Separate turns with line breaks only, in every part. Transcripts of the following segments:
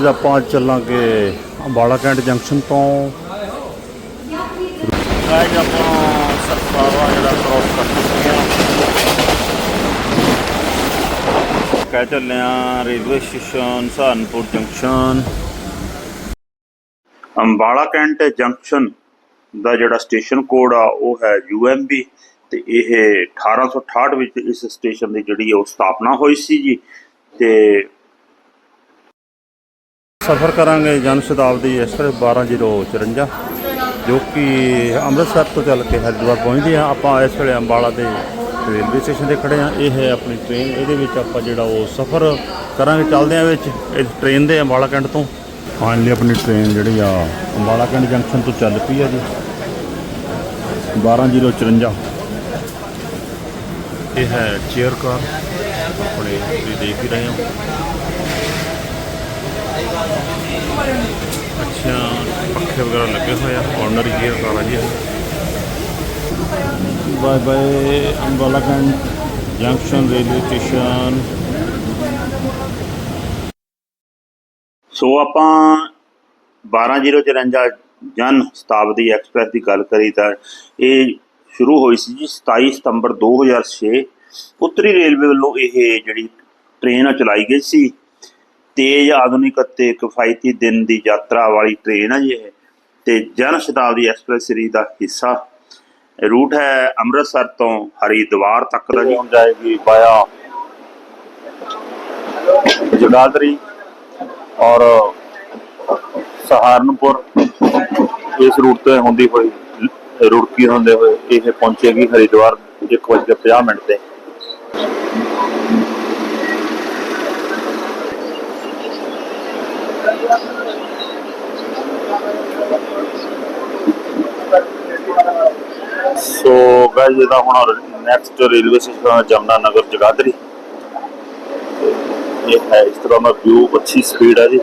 ਅੱਜ ਆਪਾਂ ਚੱਲਾਂਗੇ ਅੰਬਾਲਾ ਕੈਂਟ ਜੰਕਸ਼ਨ ਤੋਂ। ਅੱਜ ਆਪਾਂ ਸਰਪਾਵਾ ਜਿਹੜਾ ਕ੍ਰੋਸ ਕਰ ਚੁੱਕੇ ਹਾਂ। ਕਹਿ ਚੱਲੇ ਹਾਂ railway station Saharanpur junction. Ambala cantt junction ਦਾ ਜਿਹੜਾ ਸਟੇਸ਼ਨ ਕੋਡ ਆ, ਉਹ ਹੈ UMB ਤੇ ਇਹ 1868 ਵਿੱਚ ਇਸ ਸਟੇਸ਼ਨ ਦੀ ਜਿਹੜੀ ਉਹ ਸਥਾਪਨਾ ਹੋਈ ਸੀ ਜੀ। ਤੇ ਸਫ਼ਰ ਕਰਾਂਗੇ ਜਨ ਸ਼ਤਾਬਦੀ ਐਕਸਪ੍ਰੈਸ 12054 ਜੋ ਕਿ ਅੰਮ੍ਰਿਤਸਰ ਤੋਂ ਚੱਲ ਕੇ ਹਰਿਦੁਆਰ ਪਹੁੰਚਦੀ ਆ ਆਪਾਂ ਇਸ ਵੇਲੇ ਅੰਬਾਲਾ ਦੇ ਰੇਲਵੇ ਸਟੇਸ਼ਨ ਤੇ ਖੜੇ ਆ ਇਹ ਹੈ ਆਪਣੀ ਟ੍ਰੇਨ ਇਹਦੇ ਵਿੱਚ ਆਪਾਂ ਜਿਹੜਾ ਉਹ ਸਫ਼ਰ ਕਰਾਂਗੇ। ਚੱਲਦੇ ਆ ਵਿੱਚ। ਇਸ ਟ੍ਰੇਨ ਦੇ ਅੰਬਾਲਾ ਕੈਂਟ ਤੋਂ। ਫਾਈਨਲੀ ਆਪਣੀ ਟ੍ਰੇਨ ਜਿਹੜੀ ਆ ਅੰਬਾਲਾ ਕੈਂਟ ਜੰਕਸ਼ਨ ਤੋਂ ਚੱਲ ਪਈ ਆ ਜੀ। 12054 ਇਹ ਹੈ ਚੇਅਰ ਕਾਰ ਆਪਣੇ ਤੁਸੀਂ ਦੇਖ ਹੀ ਰਹੇ ਹੋ। ਅੱਛਾ ਪੱਖੇ ਵਗੈਰਾ ਲੱਗੇ ਹੋਏ ਆ ਕਾਰਨਰ ਗੀਅਰ ਕਾਲਾ ਜੀ bye bye Ambala cantt junction railway station so ਆਪਾਂ 12054 ਜਨ ਸ਼ਤਾਬਦੀ ਐਕਸਪ੍ਰੈਸ ਦੀ ਗੱਲ ਕਰੀ ਤਾਂ ਇਹ ਸ਼ੁਰੂ ਹੋਈ ਸੀ ਜੀ 27 ਸਤੰਬਰ 2006 ਉੱਤਰੀ ਰੇਲਵੇ ਵੱਲੋਂ ਇਹ ਜਿਹੜੀ ਟ੍ਰੇਨ ਆ ਚਲਾਈ ਗਈ ਸੀ। ਤੇਜ਼ ਆਧੁਨਿਕ ਅਤੇ ਕਿਫਾਇਤੀ ਦਿਨ ਦੀ ਯਾਤਰਾ ਵਾਲੀ ਟ੍ਰੇਨ ਹੈ ਜੀ ਇਹ। ਤੇ ਜਨ ਸ਼ਤਾਬਦੀ ਐਕਸਪ੍ਰੈਸ ਸੀਰੀਜ਼ ਦਾ ਹਿੱਸਾ। ਰੂਟ ਹੈ ਅੰਮ੍ਰਿਤਸਰ ਤੋਂ ਹਰੀਦਵਾਰ ਤੱਕ ਦਾ ਜੀ। ਹੁਣ ਜਾਏਗੀ ਬਾਇਆ ਜਗਾਦਰੀ ਔਰ ਸਹਾਰਨਪੁਰ। ਇਸ ਰੂਟ ਤੇ ਹੁੰਦੀ ਹੋਈ ਰੁੜਕੀ ਹੁੰਦੇ ਹੋਏ, ਇਹ ਪਹੁੰਚੇਗੀ ਹਰਿਦੁਆਰ 1:50 ਮਿੰਟ ਤੇ। ਸੋ ਗਾਇਸ ਇਹਦਾ ਹੁਣ next railway station Jamna Nagar Jagadhri ਇਹ ਹੈ, ਇਸ ਤਰ੍ਹਾਂ ਦਾ ਵਿਊ ਅੱਛੀ ਸਪੀਡ ਹੈ ਜੀ।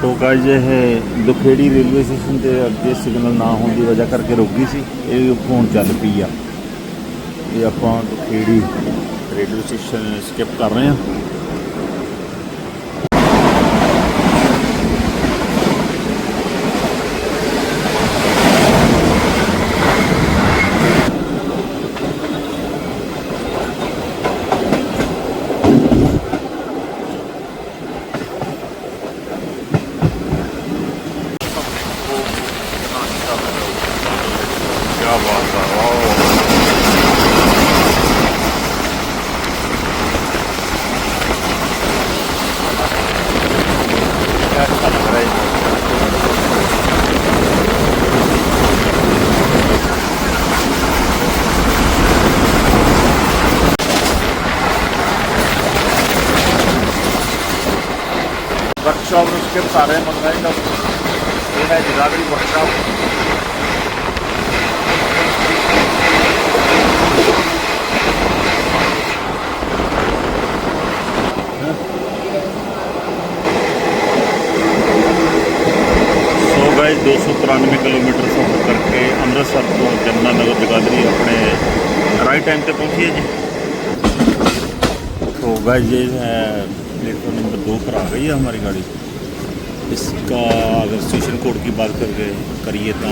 ਸੋ ਗਾਇਸ ਇਹ ਦੁਖੇੜੀ ਰੇਲਵੇ ਸਟੇਸ਼ਨ ਤੇ ਅੱਗੇ ਸਿਗਨਲ ਨਾ ਹੋਣ ਦੀ ਵਜ੍ਹਾ ਕਰਕੇ ਰੁਕ ਗਈ ਸੀ। ਇਹ ਹੁਣ ਚੱਲ ਪਈ ਆ। ਇਹ ਆਪਾਂ ਦੁਖੇੜੀ ਰੇਲਵੇ ਸਟੇਸ਼ਨ ਸਕਿਪ ਕਰ ਰਹੇ ਹਾਂ ਸਾਰੇ ਮੁੰਡਾ ਇਹਦਾ ਇਹਦਾ ਜਿਹੜਾ ਵੀ ਵਰਕਸ਼ਾਪ ਗਾਇਸ 293 ਕਿਲੋਮੀਟਰ ਸਫ਼ਰ ਕਰਕੇ ਅੰਮ੍ਰਿਤਸਰ ਤੋਂ ਜੰਨਾ ਨਗਰ ਜਗਾਦਰੀ ਆਪਣੇ ਰਾਈਟ ਟਾਈਮ ਤੇ ਪਹੁੰਚੀਏ ਜੀ। ਸੋ ਗਾਇਸ ਇਹ ਪਲੇਟਫਾਰਮ ਨੰਬਰ 2 ਪਰ ਆ ਗਈ ਹੈ ਹਮਾਰੀ ਗਾੜੀ। इसका अगर स्टेशन कोड की बात करके करिए तो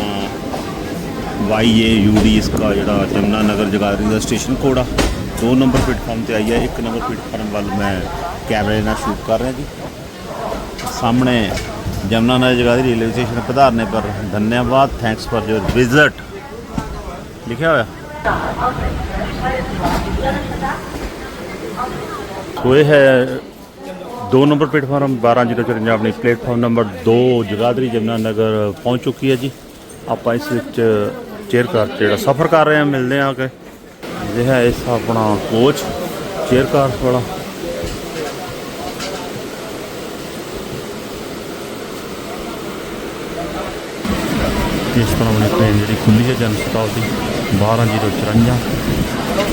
वाई ए यू डी इसका जरा यमुना नगर जगाधरी का स्टेशन कोड आ। दो नंबर प्लेटफॉर्म से आई है, एक नंबर प्लेटफॉर्म वाल मैं कैमरे ना शूट कर रहा जी। सामने यमुना नगर जगाधरी रेलवे स्टेशन पधारने पर धन्यवाद थैंक्स फॉर योर विज़िट लिखा हुआ तो यह है ਦੋ ਨੰਬਰ ਪਲੇਟਫਾਰਮ 1204 ਆਪਣੀ ਪਲੇਟਫਾਰਮ ਨੰਬਰ 2 ਜਗਾਦਰੀ ਜਮਨਾ ਨਗਰ ਪਹੁੰਚ ਚੁੱਕੀ ਹੈ ਜੀ। ਆਪਾਂ ਇਸ ਵਿੱਚ ਚੇਅਰ ਕਾਰ ਜਿਹੜਾ ਸਫ਼ਰ ਕਰ ਰਹੇ ਹਾਂ, ਮਿਲਦੇ ਹਾਂ ਕਿ। ਇਹ ਹੈ ਇਸ ਆਪਣਾ ਕੋਚ ਚੇਅਰ ਕਾਰ ਵਾਲਾ। ਇਸ ਤਰ੍ਹਾਂ ਆਪਣੀ ਟ੍ਰੇਨ ਜਿਹੜੀ ਖੁੱਲੀ ਹੈ ਜਨ ਸ਼ਤਾਬਦੀ 12054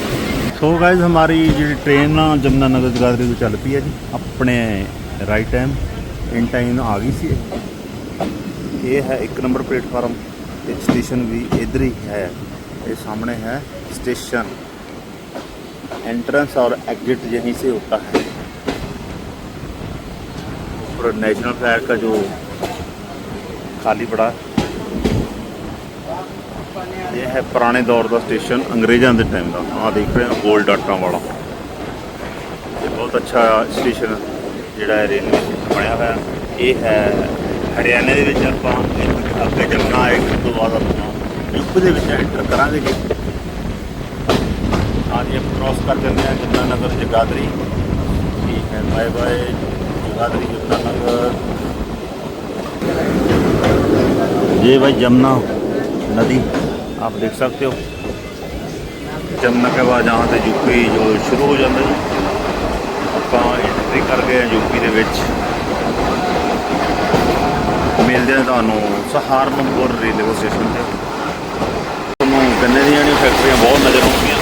सो गाइज हमारी जी ट्रेन ना जमुनानगर जगाधरी को चल पी है जी अपने राइट टाइम इन टाइम आ गई सी ये है एक नंबर प्लेटफार्म स्टेशन भी इधर ही है ये सामने है स्टेशन एंट्रेंस और एग्जिट यहीं से होता है और नेशनल फ्लैग का जो खाली पड़ा ये है पुराने दौर का स्टेशन अंग्रेज़ों के टाइम का आ देख रहे हैं गोल डाटा वाला ये बहुत अच्छा स्टेशन ਜਿਹੜਾ ਹੈ ਰੇਲਵੇ ਸਟੇਸ਼ਨ ਬਣਿਆ ਹੋਇਆ ਇਹ ਹੈ ਹਰਿਆਣੇ ਦੇ ਵਿੱਚ ਆਪਾਂ ਇੱਥੋਂ ਅੱਗੇ ਜਮਨਾ ਆਏਗਾ ਉਸ ਤੋਂ ਬਾਅਦ ਆਪਾਂ ਯੂਪੀ ਦੇ ਵਿੱਚ ਐਂਟਰ ਕਰਾਂਗੇ ਜੀ आज ये क्रॉस कर देते हैं यमुनानगर जगाधरी ठीक है बाय बाय जगाधरी यमुनानगर ये भाई जमुना नदी आप देख सकते हो जमुना के बाद जहाँ से यूपी जो शुरू हो जाता है ਆਪਾਂ ਐਂਟਰੀ ਕਰ ਗਏ ਹਾਂ ਯੂਪੀ ਦੇ ਵਿੱਚ ਮਿਲਦੇ ਹਾਂ ਤੁਹਾਨੂੰ ਸਹਾਰਨਪੁਰ ਰੇਲਵੇ ਸਟੇਸ਼ਨ ਤੇ ਤੁਹਾਨੂੰ ਗੰਨੇ ਦੀਆਂ ਜਿਹੜੀਆਂ ਫੈਕਟਰੀਆਂ ਬਹੁਤ ਨਜ਼ਰ ਆਉਂਦੀਆਂ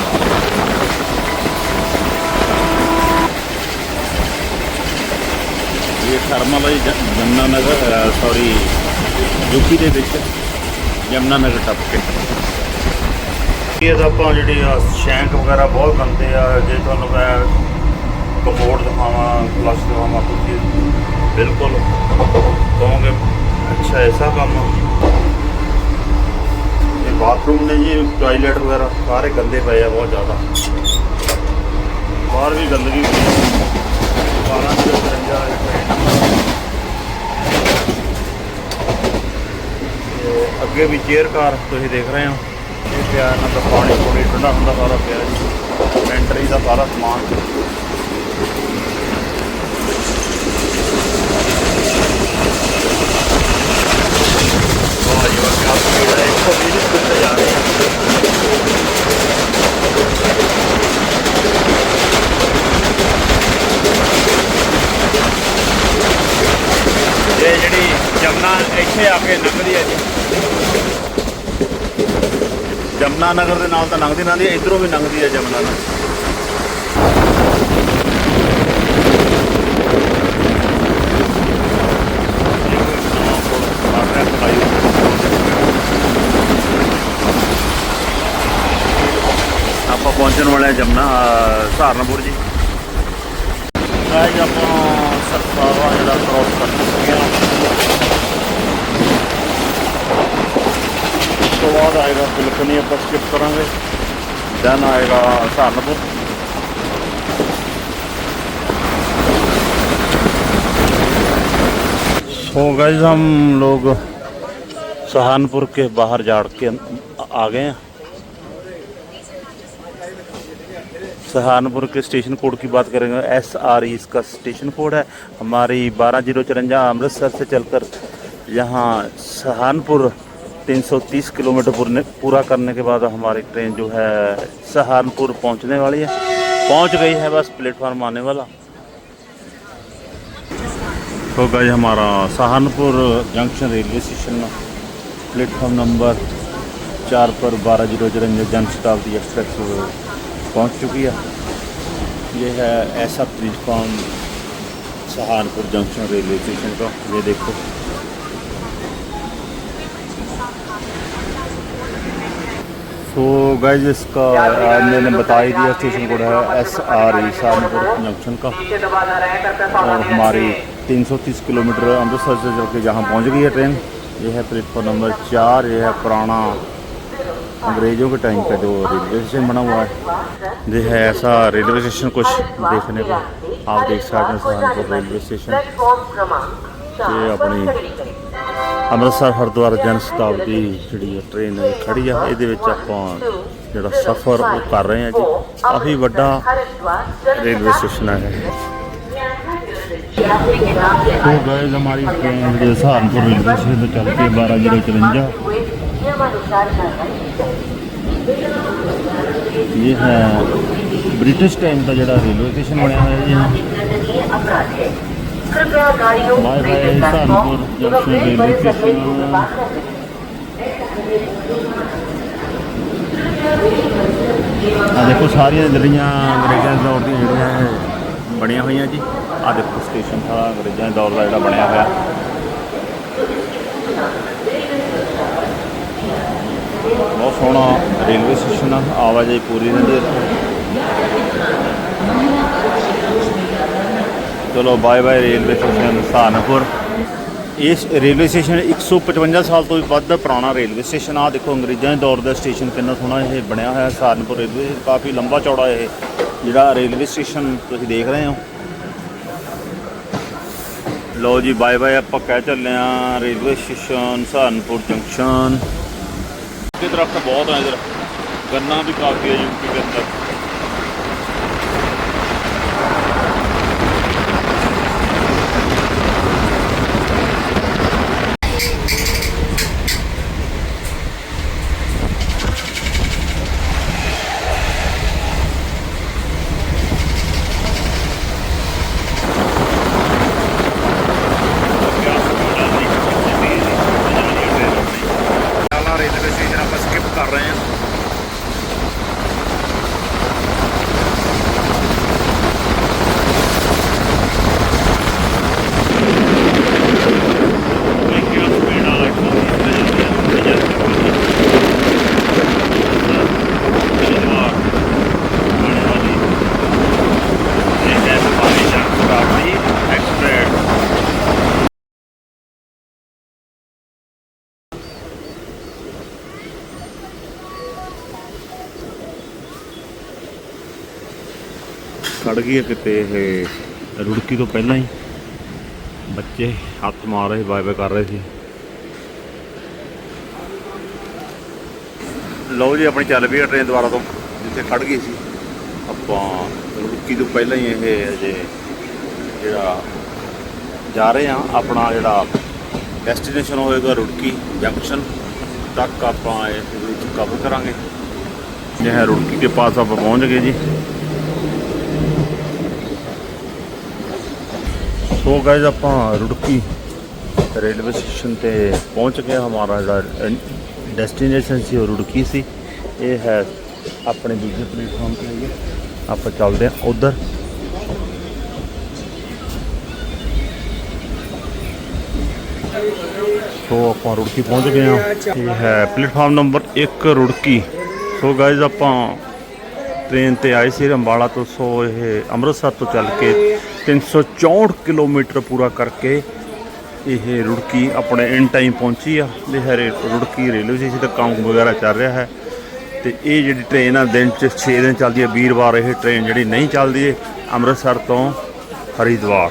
ਇਹ ਥਰਮਲ ਹੈ ਜ- ਜਮਨਾ ਨਗਰ ਸੌਰੀ ਯੂਪੀ ਦੇ ਵਿੱਚ ਯਮਨਾ ਨਗਰ ਟੱਪ ਕੇ। ਇਹ ਤਾਂ ਆਪਾਂ ਜਿਹੜੀ ਆ ਸ਼ੈਂਕ ਵਗੈਰਾ ਬਹੁਤ ਗੰਦੇ ਆ, ਜੇ ਤੁਹਾਨੂੰ ਮੈਂ ਕਮੋਡ ਦਿਖਾਵਾਂ ਪਲੱਸ ਦਿਖਾਵਾਂ ਤੁਸੀਂ, ਬਿਲਕੁਲ ਕਹੋਗੇ, ਅੱਛਾ, ਐਸਾ ਕੰਮ ਇਹ ਬਾਥਰੂਮ ਨੇ ਜੀ, ਟਾਇਲਟ ਵਗੈਰਾ, ਸਾਰੇ ਗੰਦੇ ਪਏ ਆ ਬਹੁਤ ਜ਼ਿਆਦਾ। ਬਾਹਰ ਵੀ ਗੰਦਗੀ 12 53 ਤੇ ਅੱਗੇ ਵੀ ਚੇਅਰ ਕਾਰ ਤੁਸੀਂ ਦੇਖ ਰਹੇ ਹੋ। ਇਹ ਪਿਆਰ ਇਹਨਾਂ ਦਾ ਪਾਣੀ ਪੂਰੀ ਠੰਡਾ ਹੁੰਦਾ ਸਾਰਾ ਪਿਆਰ ਜੀ। ਲੈਂਟਰੀ ਦਾ ਸਾਰਾ ਸਮਾਨ। ਇਹ ਜਿਹੜੀ ਜਮਨਾ ਇੱਥੇ ਆ ਕੇ ਲੰਘਦੀ ਹੈ ਜੀ। ਜਮਨਾ ਨਗਰ ਦੇ ਨਾਲ ਤਾਂ ਲੰਘਦੀ ਨਾ ਹੈ ਇਧਰੋਂ ਵੀ ਲੰਘਦੀ ਹੈ ਜਮਨਾ ਨਗਰ। ਆਪਾਂ ਪਹੁੰਚਣ ਵਾਲੇ ਹਾਂ ਜਮਨਾ ਸਹਾਰਨਪੁਰ ਜੀ। ਗਾਇਸ ਆਪਾਂ ਸਰਸਾਵਾ ਜਿਹੜਾ ਕ੍ਰੋਸ ਕਰ ਚੁੱਕੇ ਹਾਂ ਬਾਅਦ ਆਏਗਾ ਬਿਲਕੁਲ ਆਪਾਂ ਸਕਿਪ ਕਰਾਂਗੇ ਦੈਨ ਆਏਗਾ ਸਹਾਰਨਪੁਰ सो गाइस हम लोग सहारनपुर के बाहर जाड़ के आ गए हैं सहारनपुर के स्टेशन कोड की बात करेंगे एस आर ई इसका स्टेशन कोड है हमारी बारह जीरो चरंजा अमृतसर से चलकर यहाँ सहारनपुर 330 किलोमीटर पूरने पूरा करने के बाद हमारी ट्रेन जो है सहारनपुर पहुँचने वाली है। पहुँच गई है बस, प्लेटफार्म आने वाला। तो गई हमारा Saharanpur junction railway station platform number चार पर बारह ज़ीरो चरंजा जन शताब्दी एक्सप्रेस पहुँच चुकी है। ये है ऐसा platform Saharanpur junction railway station का। ये देखो। तो गाइज़ इसका मैंने बता ही दिया स्टेशन कोड है S R E Saharanpur junction का। और हमारी 330 किलोमीटर अमृतसर से चल के जहाँ पहुँच गई है ट्रेन। ये है प्लेटफॉर्म नंबर चार, ये है पुराना अंग्रेज़ों के टाइम का जो रेलवे स्टेशन बना हुआ है। ये है ऐसा रेलवे स्टेशन कुछ देखने को। आप देख सकते हैं सहारनपुर रेलवे स्टेशन। ये अपनी ਅੰਮ੍ਰਿਤਸਰ ਹਰਿਦੁਆਰ ਜਨ ਸ਼ਤਾਬਦੀ ਜਿਹੜੀ ਹੈ ਟ੍ਰੇਨ ਖੜੀ ਆ ਇਹਦੇ ਵਿੱਚ ਆਪਾਂ ਜਿਹੜਾ ਸਫ਼ਰ ਉਹ ਕਰ ਰਹੇ ਹਾਂ ਜੀ ਕਾਫੀ ਵੱਡਾ रेलवे स्टेशन है तो गए हमारी ट्रेन जो सहारनपुर रेलवे स्टेशन से चल के बारह जीरो चरंजा ये है ब्रिटिश टाइम का जरा रेलवे स्टेशन बनया हुआ है जी bye bye Saharanpur junction railway station ਆ ਦੇਖੋ ਸਾਰੀਆਂ ਜਿਹੜੀਆਂ ਅੰਗਰੇਜ਼ਾਂ ਦੇ ਦੌਰ ਦੀਆਂ ਜਿਹੜੀਆਂ ਇਹ ਬਣੀਆਂ ਹੋਈਆਂ ਜੀ ਆ ਦੇਖੋ ਸਟੇਸ਼ਨ ਸਾਰਾ ਅੰਗਰੇਜ਼ਾਂ ਦੇ ਦੌਰ ਦਾ ਜਿਹੜਾ ਬਣਿਆ ਹੋਇਆ ਬਹੁਤ ਸੋਹਣਾ ਰੇਲਵੇ ਸਟੇਸ਼ਨ ਆ ਆਵਾਜਾਈ ਪੂਰੀ ਰਹਿੰਦੀ ਹੈ ਚਲੋ, bye bye railway station Saharanpur. ਇਸ ਰੇਲਵੇ ਸਟੇਸ਼ਨ 155 ਸਾਲ ਤੋਂ ਵੀ ਵੱਧ ਪੁਰਾਣਾ ਰੇਲਵੇ ਸਟੇਸ਼ਨ ਆ। ਦੇਖੋ, ਅੰਗਰੇਜ਼ਾਂ ਦੇ ਦੌਰ ਦਾ ਸਟੇਸ਼ਨ ਕਿੰਨਾ ਸੋਹਣਾ ਇਹ ਬਣਿਆ ਹੋਇਆ ਸਹਾਰਨਪੁਰ ਰੇਲਵੇ। ਸਟੇਸ਼ਨ ਕਾਫੀ ਲੰਬਾ ਚੌੜਾ ਇਹ, ਜਿਹੜਾ ਰੇਲਵੇ ਸਟੇਸ਼ਨ ਤੁਸੀਂ ਦੇਖ ਰਹੇ ਹੋ। ਲਓ ਜੀ, ਬਾਏ ਬਾਏ ਆਪਾਂ ਕਹਿ ਚੱਲੇ ਆ ਰੇਲਵੇ ਸਟੇਸ਼ਨ ਸਹਾਰਨਪੁਰ ਜੰਕਸ਼ਨ। ਅੱਗੇ ਦਰਖਤ ਬਹੁਤ ਆ ਇਧਰ। ਗੰਨਾ ਵੀ ਕਾਫੀ ਹੈ ਯੂਪੀ ਦੇ ਅੰਦਰ ਕਾਲਾ ਰੇਲਵੇ ਸਟੇਸ਼ਨ ਆਪਾਂ ਸਕਿਪ ਕਰ ਰਹੇ ਹਾਂ ਦੇਖਿਓ ਸਪੀਡ ਵਾਲਾ ਇੱਕ ਐਕਸਪ੍ਰੈਸ ਖੜ ਗਈ ਕਿਤੇ ਇਹ ਰੁੜਕੀ ਤੋਂ ਪਹਿਲਾਂ ਹੀ। ਬੱਚੇ ਹੱਥ ਮਾਰ ਰਹੇ ਬਾਏ ਬਾਏ ਕਰ ਰਹੇ ਸੀ। ਲਓ ਜੀ, ਆਪਣੀ ਚੱਲ ਪਈ ਟ੍ਰੇਨ ਦੁਬਾਰਾ ਤੋਂ, ਜਿੱਥੇ ਖੜ ਗਈ ਸੀ। ਆਪਾਂ ਰੁੜਕੀ ਤੋਂ ਪਹਿਲਾਂ ਹੀ ਇਹ ਅਜੇ ਜਿਹੜਾ ਜਾ ਰਹੇ ਆ, ਆਪਣਾ ਜਿਹੜਾ ਡੈਸਟੀਨੇਸ਼ਨ ਹੋਏਗਾ ਰੁੜਕੀ ਜੰਕਸ਼ਨ ਤੱਕ ਆਪਾਂ ਇਹ ਕਵਰ ਕਰਾਂਗੇ। ਇਹ ਰੁੜਕੀ ਦੇ ਪਾਸ ਆਪਾਂ ਪਹੁੰਚ ਗਏ ਜੀ। ਸੋ ਗਾਇਜ਼ ਆਪਾਂ ਰੁੜਕੀ ਰੇਲਵੇ ਸਟੇਸ਼ਨ ਤੇ ਪਹੁੰਚ ਗਏ ਹਮਾਰਾ ਜਿਹੜਾ ਡੈਸਟੀਨੇਸ਼ਨ ਸੀ, ਉਹ ਰੁੜਕੀ ਸੀ। ਇਹ ਹੈ ਆਪਣੇ ਦੂਜੇ ਪਲੇਟਫਾਰਮ ਤੇ ਆਈਏ। ਆਪਾਂ ਚੱਲਦੇ ਹਾਂ ਉਧਰ। ਸੋ ਆਪਾਂ ਰੁੜਕੀ ਪਹੁੰਚ ਗਏ ਹਾਂ। ਇਹ ਹੈ platform number 1 Roorkee. So guys ਆਪਾਂ ਟ੍ਰੇਨ ਤੇ ਆਏ ਸੀ ਅੰਬਾਲਾ ਤੋਂ। ਸੋ ਇਹ ਅੰਮ੍ਰਿਤਸਰ ਤੋਂ ਚੱਲ ਕੇ 364 ਕਿਲੋਮੀਟਰ ਪੂਰਾ ਕਰਕੇ ਇਹ ਰੁੜਕੀ ਆਪਣੇ ਇਨ ਟਾਈਮ ਪਹੁੰਚੀ ਆ। ਇਹ ਹੈ ਰੁੜਕੀ ਰੇਲਵੇ ਸਟੇਸ਼ਨ ਦਾ ਕੰਮ ਵਗੈਰਾ ਚੱਲ ਰਿਹਾ ਹੈ। ਤੇ ਇਹ ਜਿਹੜੀ ਟ੍ਰੇਨ ਆ, ਦਿਨ ਚ 6 ਦਿਨ ਚੱਲਦੀ ਹੈ ਵੀਰਵਾਰ ਇਹ ਟ੍ਰੇਨ ਜਿਹੜੀ ਨਹੀਂ ਚੱਲਦੀ ਹੈ ਅੰਮ੍ਰਿਤਸਰ ਤੋਂ ਹਰਿਦੁਆਰ।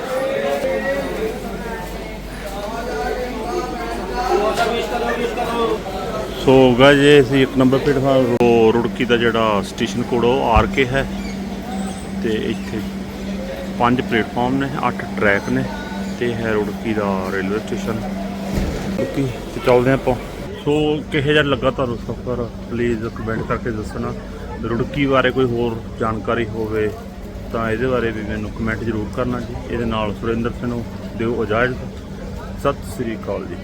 ਸੋ ਗਾਇਜ਼ ਇਹ ਸੀ ਇੱਕ ਨੰਬਰ ਪਲੇਟਫਾਰਮ ਰੋ- ਰੁੜਕੀ ਦਾ ਜਿਹੜਾ ਸਟੇਸ਼ਨ ਕੋਡ ਉਹ ਆਰ ਕੇ ਹੈ। ਤੇ ਇੱਥੇ ਪੰਜ ਪਲੇਟਫਾਰਮ ਨੇ, ਅੱਠ ਟਰੈਕ ਨੇ ਤੇ ਹੈ ਰੁੜਕੀ ਦਾ ਰੇਲਵੇ ਸਟੇਸ਼ਨ। ਰੁੜਕੀ ਤੇ ਚੱਲਦੇ ਹਾਂ ਆਪਾਂ। ਸੋ ਕਿਹੋ ਜਿਹਾ ਲੱਗਾ ਤੁਹਾਨੂੰ ਸਫ਼ਰ? ਪਲੀਜ਼ ਕਮੈਂਟ ਕਰਕੇ ਦੱਸਣਾ। ਰੁੜਕੀ ਬਾਰੇ ਕੋਈ ਹੋਰ ਜਾਣਕਾਰੀ ਹੋਵੇ ਤਾਂ ਇਹਦੇ ਬਾਰੇ ਵੀ ਮੈਨੂੰ ਕਮੈਂਟ ਜ਼ਰੂਰ ਕਰਨਾ ਜੀ। ਇਹਦੇ ਨਾਲ ਸੁਰਿੰਦਰ ਸਿੰਘ ਨੂੰ ਦਿਓ ਇਜਾਜ਼ਤ। ਸਤਿ ਸ੍ਰੀ ਅਕਾਲ ਜੀ।